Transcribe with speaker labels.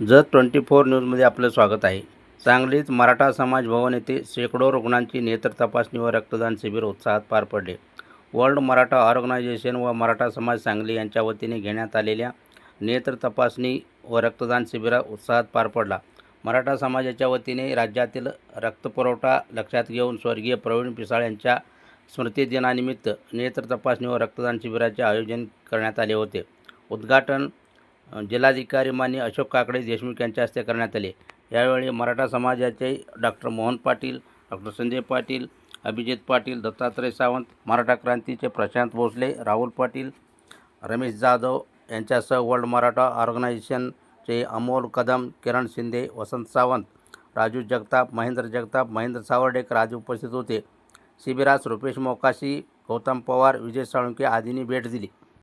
Speaker 1: Jat twenty four न्यूजमध्ये आपलं स्वागत आहे. सांगलीत मराठा समाज भवन येथे शेकडो रुग्णांची नेत्र तपासणी व रक्तदान शिबिर उत्साहात पार पडले. वर्ल्ड मराठा ऑर्गनायझेशन व मराठा समाज सांगली यांच्या वतीने घेण्यात आलेल्या नेत्र तपासणी व रक्तदान शिबिर उत्साहात पार पडला. मराठा समाजाच्या वतीने राज्यातील रक्तपुरवठा लक्षात घेऊन स्वर्गीय प्रवीण पिसाळ यांच्या स्मृतिदिनानिमित्त नेत्र तपासणी व रक्तदान शिबिराचे आयोजन करण्यात आले होते. उद्घाटन जिल्हाधिकारी मान्य अशोक काकडे देशमुख यांच्या हस्ते करण्यात आले. यावेळी मराठा समाजाचे डॉक्टर मोहन पाटील डॉक्टर संजय पाटील अभिजित पाटील दत्तात्रय सावंत मराठा क्रांतीचे प्रशांत भोसले राहुल पाटील रमेश जाधव यांच्यासह वर्ल्ड मराठा ऑर्गनायझेशनचे अमोल कदम किरण शिंदे वसंत सावंत राजू जगताप महेंद्र जगताप महेंद्र सावर्डेकर आदी उपस्थित होते. शिबिरास रुपेश मोकाशी गौतम पवार विजय साळुंके आदींनी भेट दिली.